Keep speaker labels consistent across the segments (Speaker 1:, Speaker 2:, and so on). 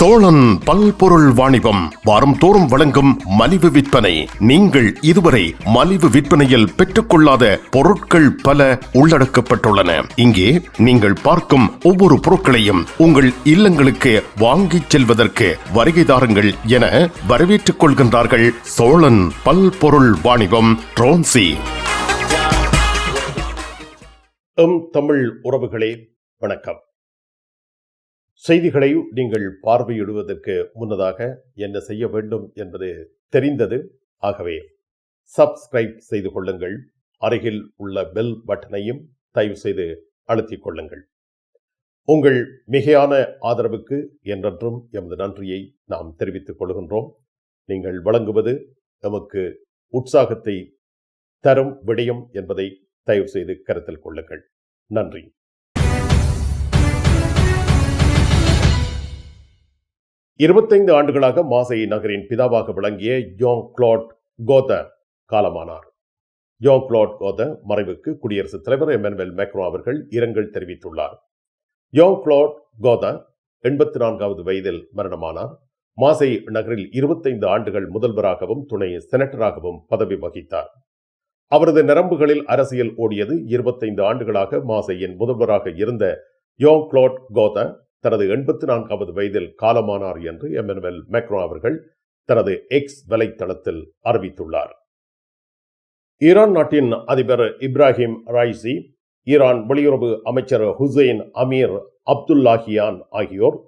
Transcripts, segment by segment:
Speaker 1: சோழன் பல்பொருள் வாணிபம் வாரம் தோறும் வழங்கும் மலிவு விற்பனை. நீங்கள் இதுவரை மலிவு விற்பனையில் பெற்றுக்கொள்ளாத பொருட்கள் பல உள்ளடக்கப்பட்டுள்ளன. இங்கே நீங்கள் பார்க்கும் ஒவ்வொரு பொருட்களையும் உங்கள் இல்லங்களுக்கு வாங்கிச் செல்வதற்கு வருகைதாரங்கள் என வரவேற்றுக் கொள்கின்றார்கள் சோழன் பல்பொருள் வாணிபம் ட்ரோன்சி. தமிழ் உறவுகளே வணக்கம். செய்திகளை நீங்கள் பார்வையிடுவதற்கு முன்னதாக என்ன செய்ய வேண்டும் என்பது தெரிந்தது. ஆகவே சப்ஸ்கிரைப் செய்து கொள்ளுங்கள். அருகில் உள்ள பெல் பட்டனையும் தயவு செய்து அழுத்திக் கொள்ளுங்கள். உங்கள் மிகையான ஆதரவுக்கு என்றென்றும் எமது நன்றியை நாம் தெரிவித்துக் கொள்கின்றோம். நீங்கள் வழங்குவது எமக்கு உற்சாகத்தை தரும் விடயம் என்பதை தயவு செய்து கருத்தில் கொள்ளுங்கள். நன்றி. இருபத்தைந்து ஆண்டுகளாக மாசை நகரின் பிதாவாக விளங்கிய யோங் கிளாட் கோத காலமானார். யோங் கிளாட் கோத மறைவுக்கு குடியரசுத் தலைவர் எம்என்வெல் மேக்ரோ அவர்கள் இரங்கல் தெரிவித்துள்ளார். யோங் கிளாட் கோத எண்பத்தி நான்காவது வயதில் மரணமானார். மாசை நகரில் இருபத்தைந்து ஆண்டுகள் முதல்வராகவும் துணை செனட்டராகவும் பதவி வகித்தார். அவரது நரம்புகளில் அரசியல் ஓடியது இருபத்தைந்து ஆண்டுகளாக மாசையின் முதல்வராக இருந்த யோங் கிளாட் கோத தனது எண்பத்தி நான்காவது வயதில் காலமானார் என்று எம்என்வெல் மேக்ரோ அவர்கள் தனது எக்ஸ் வலைத்தளத்தில் அறிவித்துள்ளார். ஈரான் நாட்டின் அதிபர் இப்ராஹிம் ராய்சி ஈரான் வெளியுறவு அமைச்சர் ஹுசைன் அமீர் அப்துல்லாஹியான் ஆகியோர்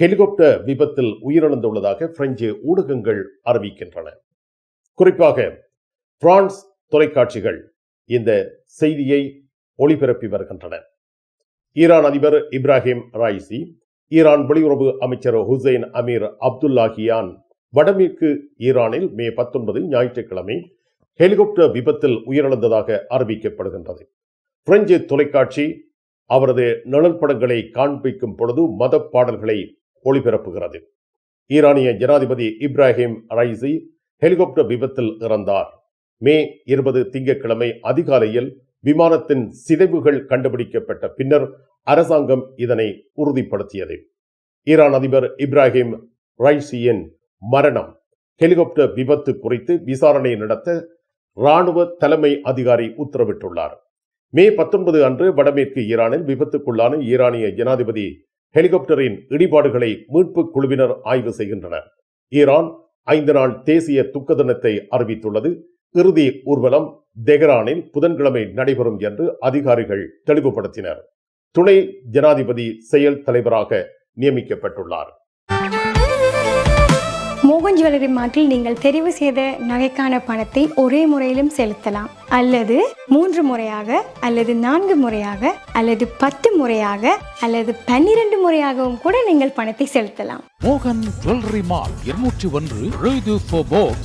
Speaker 1: ஹெலிகாப்டர் விபத்தில் உயிரிழந்துள்ளதாக பிரெஞ்சு ஊடகங்கள் அறிவிக்கின்றன. குறிப்பாக பிரான்ஸ் தொலைக்காட்சிகள் இந்த செய்தியை ஒளிபரப்பி வருகின்றன. ஈரான் அதிபர் இப்ராஹிம் ராய்சி ஈரான் வெளியுறவு அமைச்சர் ஹுசைன் அமீர் அப்துல்லாஹியான் வடமேற்கு ஈரானில் மே பத்தொன்பது ஞாயிற்றுக்கிழமை ஹெலிகாப்டர் விபத்தில் உயிரிழந்ததாக அறிவிக்கப்படுகின்றது. பிரெஞ்சு தொலைக்காட்சி அவரது நிழல் படங்களை காண்பிக்கும் பொழுது மத பாடல்களை ஒளிபரப்புகிறது. ஈரானிய ஜனாதிபதி இப்ராஹிம் ரைசி ஹெலிகாப்டர் விபத்தில் இறந்தார். மே இருபது திங்கட்கிழமை அதிகாலையில் விமானத்தின் சிதைவுகள் கண்டுபிடிக்கப்பட்ட பின்னர் அரசாங்கம் இதனை உறுதிப்படுத்தியது. ஈரான் அதிபர் இப்ராஹிம் ரைசியின் மரணம் ஹெலிகாப்டர் விபத்து குறித்து விசாரணை நடத்த ராணுவ தலைமை அதிகாரி உத்தரவிட்டுள்ளார். மே பத்தொன்பது அன்று வடமேற்கு ஈரானில் விபத்துக்குள்ளான ஈரானிய ஜனாதிபதி ஹெலிகாப்டரின் இடிபாடுகளை மீட்பு குழுவினர் ஆய்வு செய்கின்றனர். ஈரான் ஐந்து நாள் தேசிய துக்க தினத்தை அறிவித்துள்ளது. இறுதி ஊர்வலம் தெஹ்ரானில் புதன்கிழமை நடைபெறும் என்று அதிகாரிகள் தெளிவுபடுத்தினர். துணை ஜனாதிபதி செயல் தலைவராக நியமிக்கப்பட்டுள்ளார்.
Speaker 2: மோகன் ஜுவல்லரி மார்ட்டில் நீங்கள் தெரிவு செய்த நகைக்கான பணத்தை ஒரே முறையிலும் செலுத்தலாம். அல்லது மூன்று முறையாக அல்லது நான்கு முறையாக அல்லது பத்து முறையாக அல்லது பன்னிரண்டு முறையாகவும் கூட நீங்கள் பணத்தை செலுத்தலாம்.
Speaker 3: மோகன் ஜுவல்லரி மால் இருநூற்றி ஒன்று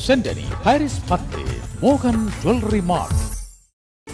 Speaker 3: சென்டனி பாரிஸ் பத்து. மோகன் ஜுவல்லரி மால்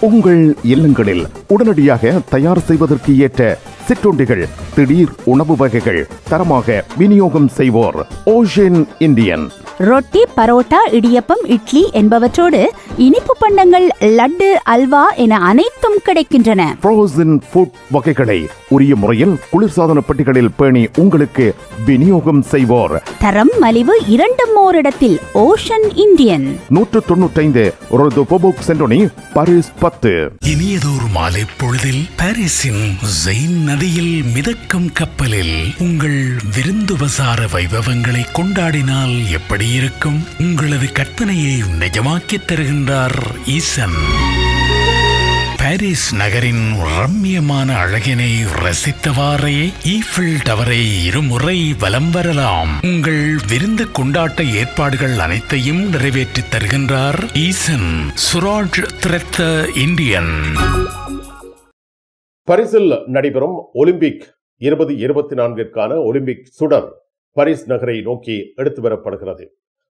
Speaker 1: உங்கள் இல்லங்களில் உடனடியாக தயார் செய்வதற்கு ஏற்ற சிற்றுண்டிகள் திடீர் உணவு வகைகள் தரமாக விநியோகம் செய்வோர் ஓஷன் இந்தியன்
Speaker 4: ரொட்டி பரோட்டா இடியப்பம் இட்லி என்பவற்றோடு இனிப்பு பண்டங்கள் லட்டு அல்வா என அனைத்தும் கிடைக்கின்றன.
Speaker 1: ஃப்ரோசன் ஃபுட் வகைகளை உரிய முறையில் குளிர்சாதன பெட்டிகளில் பேணி உங்களுக்கு விநியோகம் செய்வோர்.
Speaker 4: தரம் மலிவு இரண்டும் ஓரிடத்தில் ஓஷன் இந்தியன்
Speaker 1: நூற்று தொண்ணூற்றைந்து ஒரு பொபோக் சென்டோனி பாரிஸ் பத்து.
Speaker 5: இனியதோர் மாலை பொழுதில் பாரிஸின் ஜெயின் நதியில் மிதக்கும் கப்பலில் உங்கள் விருந்துபசார வைபவங்களை கொண்டாடினால் எப்படி இருக்கும்? உங்களது கற்பனையை நிஜமாக்கித் தருகின்றார் ஈசன். பாரிஸ் நகரின் ரம்மியமான அழகினை ரசித்தவாறே ஈஃபில் டவரை இருமுறை வலம் வரலாம். உங்கள் விருந்து கொண்டாட்ட ஏற்பாடுகள் அனைத்தையும் நிறைவேற்றித் தருகின்றார் ஈசன் சுராஜ் திரத்த இந்தியன்.
Speaker 1: பரிசில் நடைபெறும் ஒலிம்பிக் இருபது இருபத்தி நான்கிற்கான ஒலிம்பிக் சுடர் பாரிஸ் நகரை நோக்கி எடுத்து வரப்படுகிறது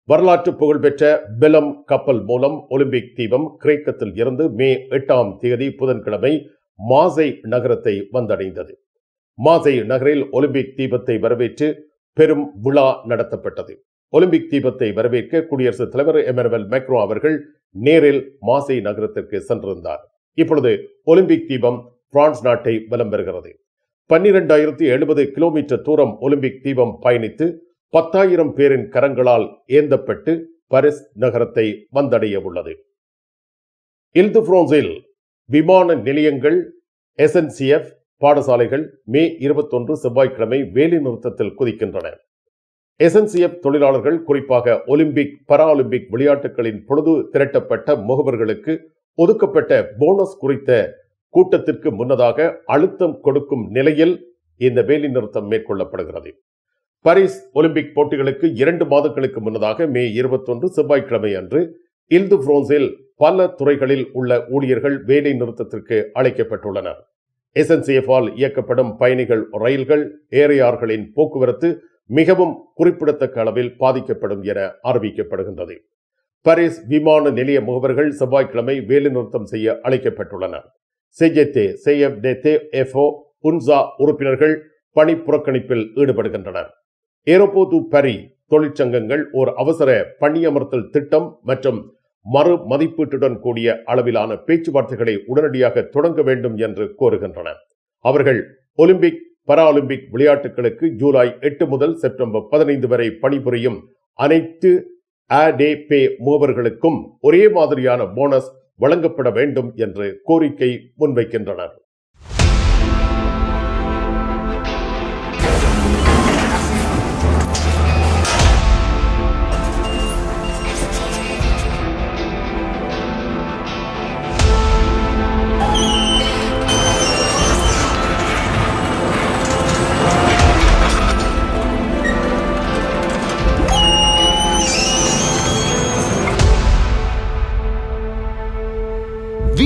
Speaker 1: வரலாற்று புகழ்பெற்ற பெலம் கப்பல் மூலம் ஒலிம்பிக் தீபம் கிரேக்கத்தில் இருந்து மே எட்டாம் தேதி புதன்கிழமை மாசை நகரத்தை வந்தடைந்தது. மாசை நகரில் ஒலிம்பிக் தீபத்தை வரவேற்று பெரும் விழா நடத்தப்பட்டது. ஒலிம்பிக் தீபத்தை வரவேற்க குடியரசுத் தலைவர் எமனுவல் மேக்ரோ அவர்கள் நேரில் மாசை நகரத்திற்கு சென்றிருந்தார். இப்பொழுது ஒலிம்பிக் தீபம் பிரான்ஸ் நாட்டை வலம் பெறுகிறது பன்னிரெண்டாயிரத்தி எழுபது கிலோமீட்டர் தூரம் ஒலிம்பிக் தீபம் பயணித்து பத்தாயிரம் பேரின் கரங்களால் ஏந்தப்பட்டு பாரிஸ் நகரத்தை வந்தடைய உள்ளது. இல்து விமான நிலையங்கள் எஸ்என்சிஎஃப் பாடசாலைகள் மே இருபத்தொன்று செவ்வாய்க்கிழமை வேலை நிறுத்தத்தில் குதிக்கின்றன. எஸ்என்சிஎஃப் தொழிலாளர்கள் குறிப்பாக ஒலிம்பிக் பராலிம்பிக் விளையாட்டுகளின் பொழுது திரட்டப்பட்ட முகவர்களுக்கு ஒதுக்கப்பட்ட போனஸ் குறித்த கூட்டத்திற்கு முன்னதாக அழுத்தம் கொடுக்கும் நிலையில் இந்த வேலை நிறுத்தம் மேற்கொள்ளப்படுகிறது. பாரிஸ் ஒலிம்பிக் போட்டிகளுக்கு இரண்டு மாதங்களுக்கு முன்னதாக மே இருபத்தொன்று செவ்வாய்க்கிழமை அன்று இல்து புரோன்ஸில் பல துறைகளில் உள்ள ஊழியர்கள் வேலை நிறுத்தத்திற்கு அழைக்கப்பட்டுள்ளனர். எஸ்என்சிஎஃபால் இயக்கப்படும் பயணிகள் ரயில்கள் ஏரியார்களின் போக்குவரத்து மிகவும் குறிப்பிடத்தக்க அளவில் பாதிக்கப்படும் என அறிவிக்கப்படுகின்றது. பாரிஸ் விமான நிலைய முகவர்கள் செவ்வாய்க்கிழமை வேலைநிறுத்தம் செய்ய அழைக்கப்பட்டுள்ளனர். செஜெத்தே செய்யப்டெத்தே எஃப்ஓ உன்சா உறுப்பினர்கள் பணி புறக்கணிப்பில் ஈடுபடுகின்றனர். ஏரோபோது பரி தொழிற்சங்கங்கள் ஓர் அவசர பணியமர்த்தல் திட்டம் மற்றும் மறு மதிப்பீட்டுடன் கூடிய அளவிலான பேச்சுவார்த்தைகளை உடனடியாக தொடங்க வேண்டும் என்று கோருகின்றன. அவர்கள் ஒலிம்பிக் பராலிம்பிக் விளையாட்டுகளுக்கு ஜூலை எட்டு முதல் செப்டம்பர் பதினைந்து வரை பணிபுரியும் அனைத்து அடே பே முகவர்களுக்கும் ஒரே மாதிரியான போனஸ் வழங்கப்பட வேண்டும் என்று கோரிக்கை முன்வைக்கின்றனர்.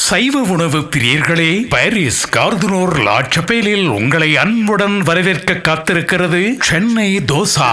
Speaker 5: சைவ உணவு பிரியர்களே பாரிஸ் கார்துனோர் லாட்சபேலில் உங்களை அன்புடன் வரவேற்க காத்திருக்கிறது சென்னை தோசா.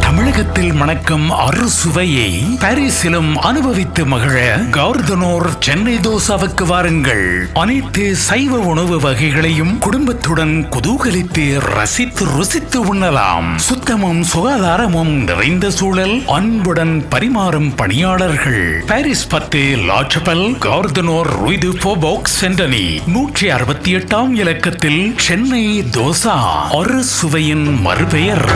Speaker 5: தமிழகத்தில் மணக்கும் அறுசுவையை பாரிஸிலும் அனுபவித்து மகிழ கார்துனோர் சென்னை தோசாவுக்கு வாருங்கள். அனைத்து சைவ உணவு வகைகளையும் குடும்பத்துடன் குதூகலித்து ரசித்து ருசித்து உண்ணலாம். சுத்தமும் சுகாதாரமும் நிறைந்த சூழல் அன்புடன் பரிமாறும் பணியாளர்கள். பாரிஸ் பத்து லாச்சபல் கார்தனோர் ருய்து போபாக்ஸ் சென்டனி நூற்றி அறுபத்தி எட்டாம் இலக்கத்தில் சென்னை தோசா ஒரு சுவையின் மறுபெயர்.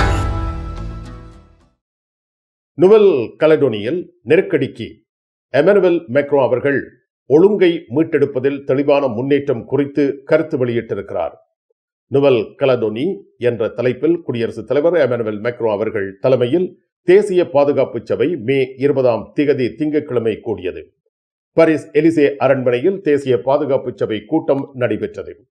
Speaker 1: நுவல் கலடோனியல் நெருக்கடிக்கு எமனுவல் மெக்ரோ அவர்கள் ஒழுங்கை மீட்டெடுப்பதில் தெளிவான முன்னேற்றம் குறித்து கருத்து வெளியிட்டிருக்கிறார். நுவல் கலதொனி என்ற தலைப்பில் குடியரசுத் தலைவர் எமனுவல் மெக்ரோ அவர்கள் தலைமையில் தேசிய பாதுகாப்பு சபை மே இருபதாம் திகதி திங்கட்கிழமை கூடியது. பரிஸ் எலிசே அரண்மனையில் தேசிய பாதுகாப்பு சபை கூட்டம் நடைபெற்றது.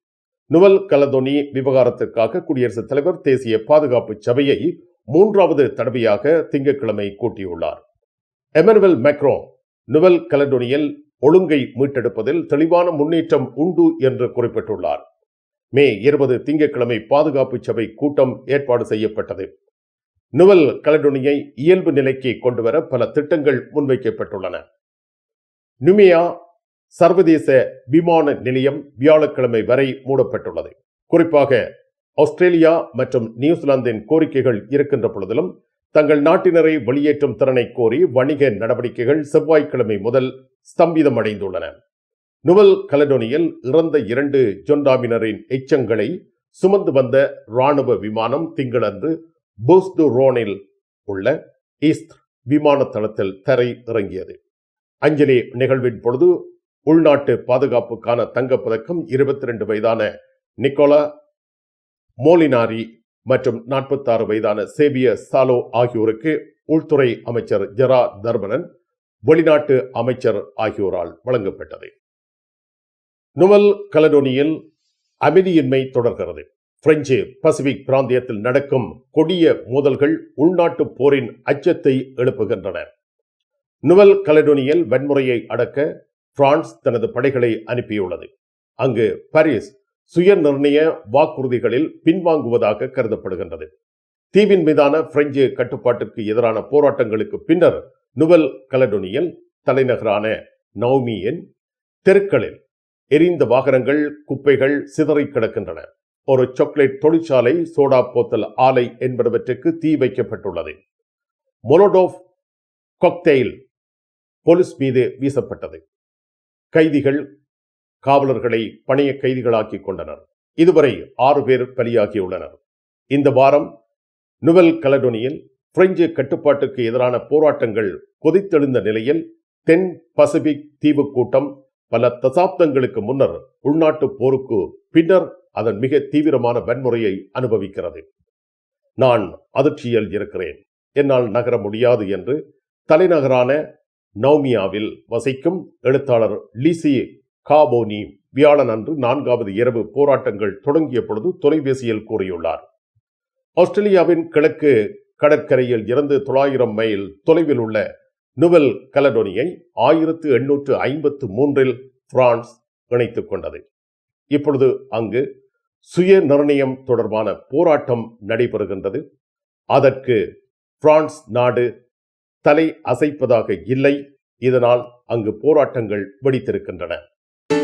Speaker 1: நுவல் கலதொனி விவகாரத்திற்காக குடியரசுத் தலைவர் தேசிய பாதுகாப்பு சபையை மூன்றாவது தடவையாக திங்கட்கிழமை கூட்டியுள்ளார். எமனுவல் மெக்ரோ நுவல் கலடோனியில் ஒழுங்கை மீட்டெடுப்பதில் தெளிவான முன்னேற்றம் உண்டு என்று குறிப்பிட்டுள்ளார். மே இருபது திங்கட்கிழமை பாதுகாப்பு சபை கூட்டம் ஏற்பாடு செய்யப்பட்டது. நுவல் கலடோனியை இயல்பு நிலைக்கு கொண்டுவர பல திட்டங்கள் முன்வைக்கப்பட்டுள்ளன. நுமியா சர்வதேச விமான நிலையம் வியாழக்கிழமை வரை மூடப்பட்டுள்ளது. குறிப்பாக ஆஸ்திரேலியா மற்றும் நியூசிலாந்தின் கோரிக்கைகள் இருக்கின்ற பொழுதிலும் தங்கள் நாட்டினரை வெளியேற்றும் திறனை கோரி வணிக நடவடிக்கைகள் செவ்வாய்க்கிழமை முதல் ஸ்தம்பிதமடைந்துள்ளன நுவல் கலடோனியில் இறந்த இரண்டு ஜொண்டாமினரின் எச்சங்களை சுமந்து வந்த ராணுவ விமானம் திங்களன்று போஸ்து ரோனில் உள்ள ஈஸ்ட் விமான தளத்தில் தரை இறங்கியது. அஞ்சலி நிகழ்வின் பொழுது உள்நாட்டு பாதுகாப்புக்கான தங்கப்பதக்கம் இருபத்தி ரெண்டு வயதான நிக்கோலா மோலினாரி மற்றும் நாற்பத்தாறு வயதான சேவியர் சாலோ ஆகியோருக்கு உள்துறை அமைச்சர் ஜெரா தர்மனன் வெளிநாட்டு அமைச்சர் ஆகியோரால் வழங்கப்பட்டது. நுவல் கலடோனியில் அமைதியின்மை தொடர்கிறது. பிரெஞ்சு பசிபிக் பிராந்தியத்தில் நடக்கும் கொடிய மோதல்கள் உள்நாட்டு போரின் அச்சத்தை எழுப்புகின்றன. நுவல் கலடோனியில் வன்முறையை அடக்க பிரான்ஸ் தனது படைகளை அனுப்பியுள்ளது. அங்கு பாரிஸ் சுய நிர்ணய வாக்குறுதிகளில் பின்வாங்குவதாக கருதப்படுகின்றது. தீவின் மீதான பிரெஞ்சு கட்டுப்பாட்டிற்கு எதிரான போராட்டங்களுக்கு பின்னர் நுவல் கலடோனியல் தலைநகரான நௌமியின் தெருக்களில் எரிந்த வாகனங்கள் குப்பைகள் சிதறி கிடக்கின்றன. ஒரு சாக்லேட் தொழிற்சாலை சோடா போத்தல் ஆலை என்பனவற்றுக்கு தீ வைக்கப்பட்டுள்ளது. மொலோடோவ் கொக்டெயில் போலீஸ் மீது வீசப்பட்டது. கைதிகள் காவலர்களை பணைய கைதிகளாக்கி கொண்டனர். இதுவரை ஆறு பேர் பலியாகியுள்ளனர் இந்த வாரம் நுவல் கலடோனியில் பிரெஞ்சு கட்டுப்பாட்டுக்கு எதிரான போராட்டங்கள் கொதித்தெழுந்த நிலையில் தென் பசிபிக் தீவு கூட்டம் பல தசாப்தங்களுக்கு முன்னர் உள்நாட்டு போருக்கு பின்னர் அதன் மிக தீவிரமான வன்முறையை அனுபவிக்கிறது. நான் அதிர்ச்சியில் இருக்கிறேன். என்னால் நகர முடியாது என்று தலைநகரான நௌமியாவில் வசிக்கும் எழுத்தாளர் லிசி காபோனி வியாழன் அன்று நான்காவது இரவு போராட்டங்கள் தொடங்கிய பொழுது தொலைபேசியில் கூறியுள்ளார். ஆஸ்திரேலியாவின் கிழக்கு கடற்கரையில் இருந்து தொள்ளாயிரம் மைல் தொலைவில் உள்ள நுவல் கலடோனியை ஆயிரத்து எண்ணூற்று ஐம்பத்து மூன்றில் பிரான்ஸ் இணைத்துக் கொண்டது. இப்பொழுது அங்கு சுய நிர்ணயம் தொடர்பான போராட்டம் நடைபெறுகின்றது. அதற்கு பிரான்ஸ் நாடு தலை அசைப்பதாக இல்லை. இதனால் அங்கு போராட்டங்கள் வெடித்திருக்கின்றன.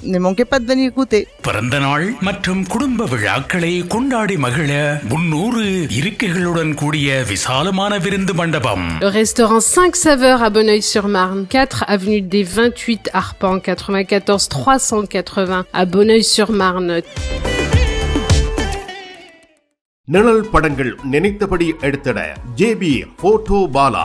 Speaker 6: Venir goûter.
Speaker 5: பிறந்த நாள் மற்றும் குடும்ப விழாக்களை கொண்டாடி மகிழ முன்னூறு இருக்கைகளுடன் கூடிய விசாலமான விருந்து மண்டபம்
Speaker 7: Le restaurant 5 saveurs à Bonneuil-sur-Marne, 4 avenue des 28 Arpents, 94 380 à Bonneuil-sur-Marne.
Speaker 1: நிழல் படங்கள் நினைத்தபடி எடுத்திட ஜேபி போட்டோ பாலா